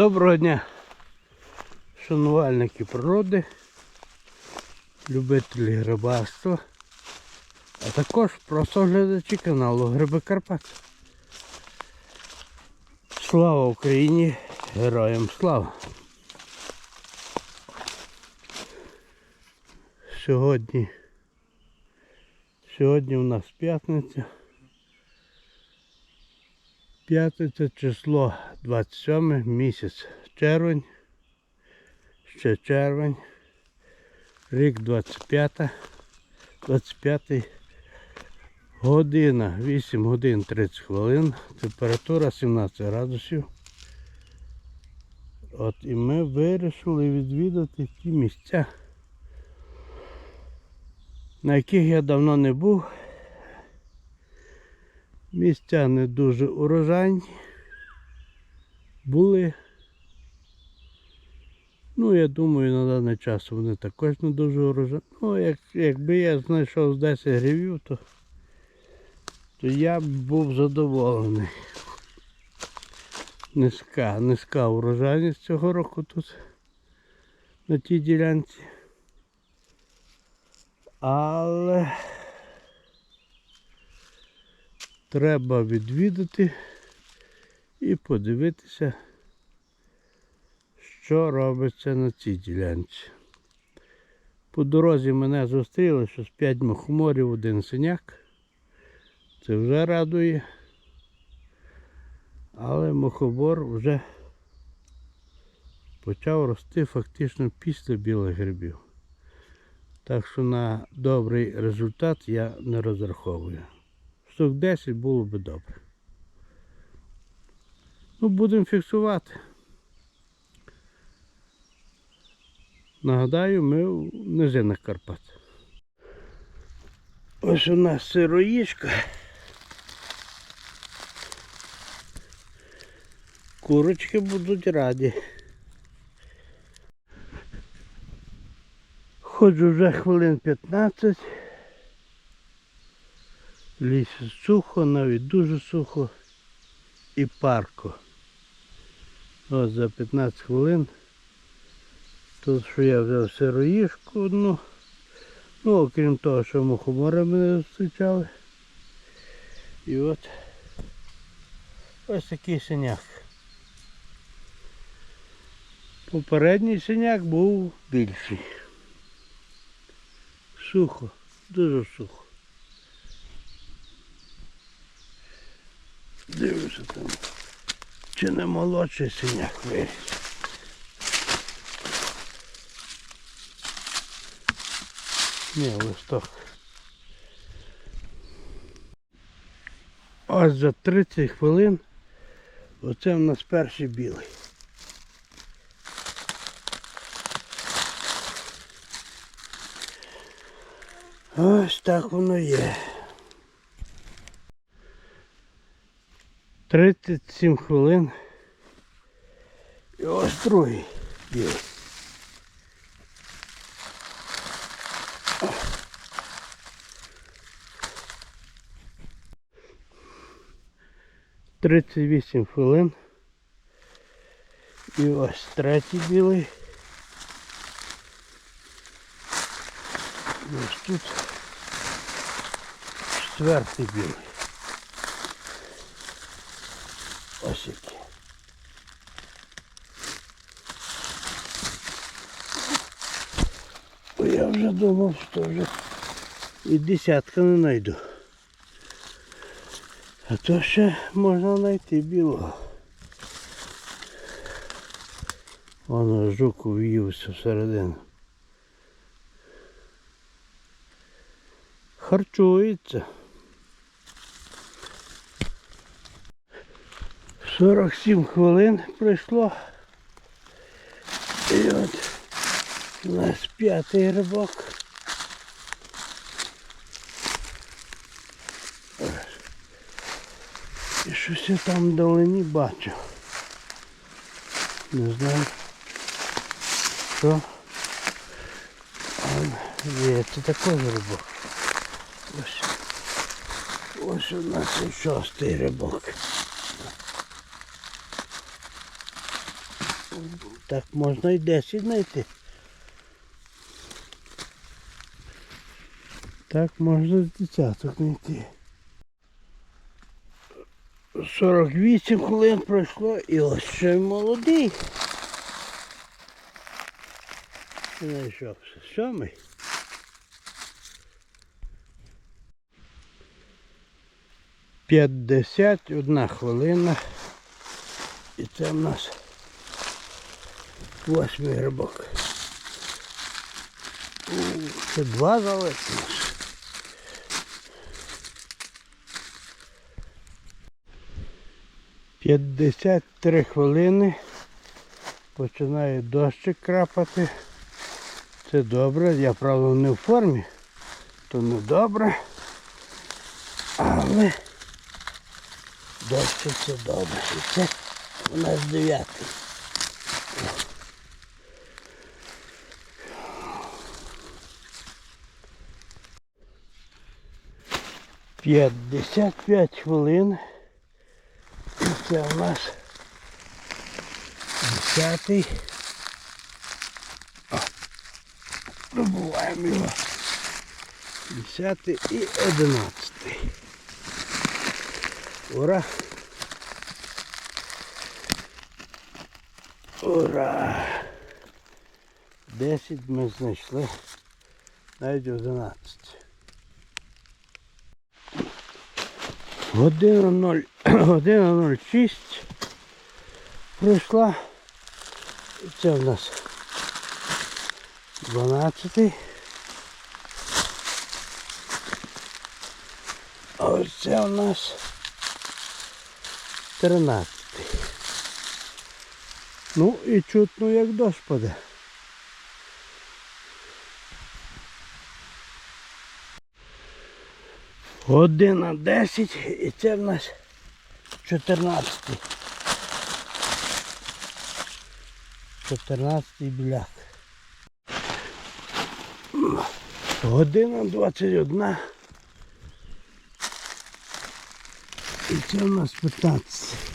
Доброго дня, шанувальники природи, любителі грибарства, а також просто глядачі каналу Гриби Карпат. Слава Україні! Героям слава! Сьогодні, сьогодні у нас п'ятниця. П'ятниця число 27 місяць червень. Ще червень. Рік 25. 25 година. 8 годин 30 хвилин. Температура 17 градусів. От і ми вирішили відвідати ті місця, на яких я давно не був. Місця не дуже урожайні. Були. Ну, я думаю, на даний час вони також не дуже урожайні. Ну, як, якби я знайшов 10 гривів, то, то я б був задоволений. Низька, низька урожайність цього року тут, на тій ділянці. Але треба відвідати і подивитися, що робиться на цій ділянці. По дорозі мене зустріли, що з 5 мухоморів один синяк. Це вже радує. Але мухобор вже почав рости фактично після білих грибів. Так що на добрий результат я не розраховую. Штук 10 було би добре. Ну, будемо фіксувати. Нагадаю, ми в низинах Карпат. Ось у нас сироїшка. Курочки будуть раді. Ходжу вже хвилин 15. В лісі сухо, навіть дуже сухо і парко. Ось за 15 хвилин. Тут що я взяв сироїшку одну. Ну, окрім того, що мухомори мене зустрічали. І от ось такий синяк. Попередній синяк був більший. Сухо, дуже сухо. Дивлюся там. Чи не молодший синяк виріс. Ні, листок. Ось за 30 хвилин оце в нас перший білий. Ось так воно є. 37 хвилин. І ось другий є. Тридцять вісім хвилин. І ось третій білий. І ось тут четвертий білий. Ой, Я вже думав, що вже і десятка не знайду. А то ще можна знайти білого. Воно жук в'ївся всередину. Харчується. 47 хвилин пройшло. І от у нас п'ятий рибок. І щось я там вдалині бачу. Не знаю. Що? А, є, це такий рибок. Ось. Ось у нас і шостий рибок. Так можна і 10 знайти. Так можна з десяток знайти. 48 хвилин пройшло і ось ще молодий. Знайшовся. Сьомий. П'ятдесят одна хвилина. І це в нас восьмий грибок. Це два залишилось. П'ятдесят три хвилини. Починає дощик крапати. Це добре. Я правда не в формі, то не добре. Але дощик це добре. І це у нас дев'ятий. П'ятдесят п'ять хвилин. І це у нас десятий. О, Пробуваємо його. Десятий і одинадцятий. Ура! Ура! 10 ми знайшли. Навіть 11. Година 0, година 06 пройшла. Це в нас 12. А ось це у нас 13. Ну і чутно як дощ. Година 10 і це в нас 14. 14 біляк. Година 21. І це в нас 15.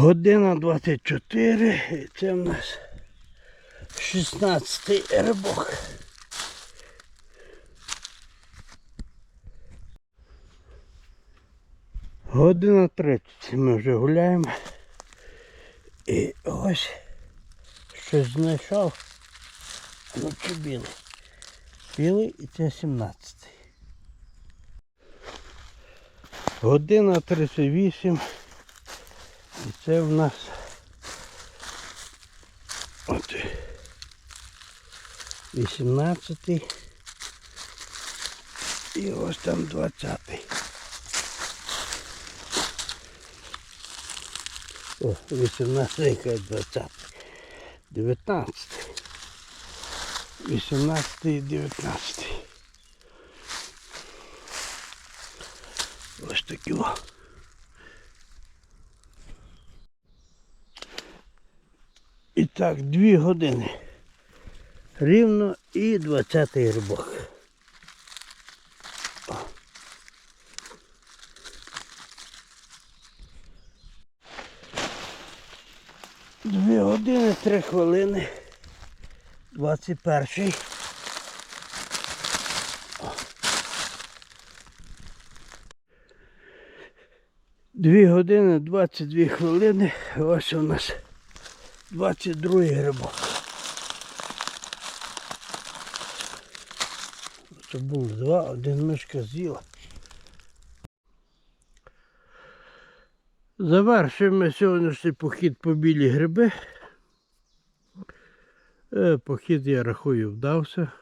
Година 24, і це в нас 16 рибок. Година 30 ми вже гуляємо. І ось щось знайшов. Ну це білий. Білий і це 17. Година 38. І це в нас от 18 і ось там 20. О, 18 і 20. 19. 18 і 19. Ось такі о. І так, дві години. Рівно і 20 рибок. Дві години, три хвилини. 21. О. Дві години, 22 хвилини. Ось у нас 22 грибок. Це було два, один мишка з'їла. Завершуємо сьогоднішній похід по білі гриби. Е, Похід, я рахую, вдався.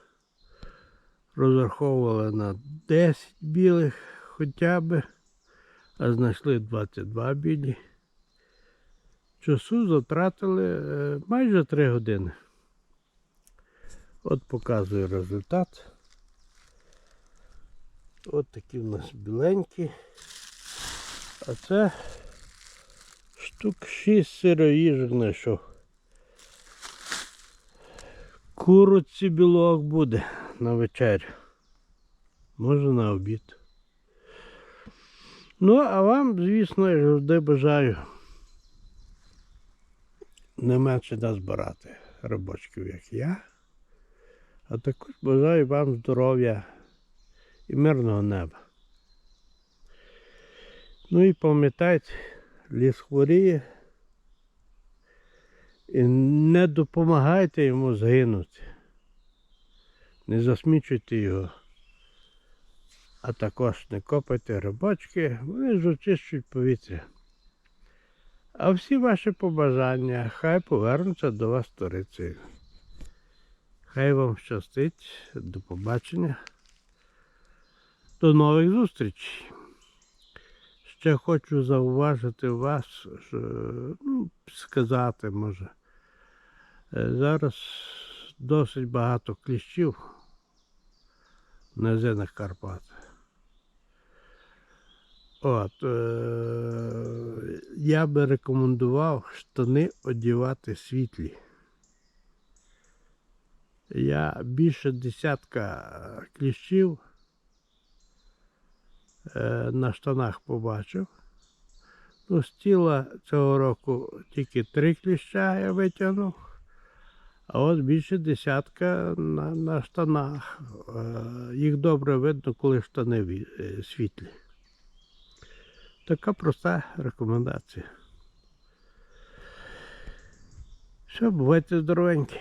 Розраховували на 10 білих хоча б, а знайшли 22 білі. Часу затратили е, майже 3 години. От показую результат. От такі в нас біленькі. А це штук 6 сироїжок знайшов. Куриці білок буде на вечерю. може на обід. Ну, а вам, звісно, я завжди бажаю не менше назбирати рибочків, як я. А також бажаю вам здоров'я і мирного неба. Ну і пам'ятайте, ліс хворіє. І не допомагайте йому згинути. Не засмічуйте його. А також не копайте рибочки, вони ж очищують повітря. А всі ваші побажання хай повернуться до вас сторицею. Хай вам щастить. До побачення. До нових зустрічей. Ще хочу зауважити вас, що, ну, сказати може. Е, Зараз досить багато кліщів в низинах Карпат. От, е- я би рекомендував штани одягати світлі. Я більше десятка кліщів е, на штанах побачив. Ну, з тіла цього року тільки три кліща я витягнув, а от більше десятка на, на штанах. Е, Їх добре видно, коли штани е, світлі. Така проста рекомендація. Все, бувайте здоровенькі.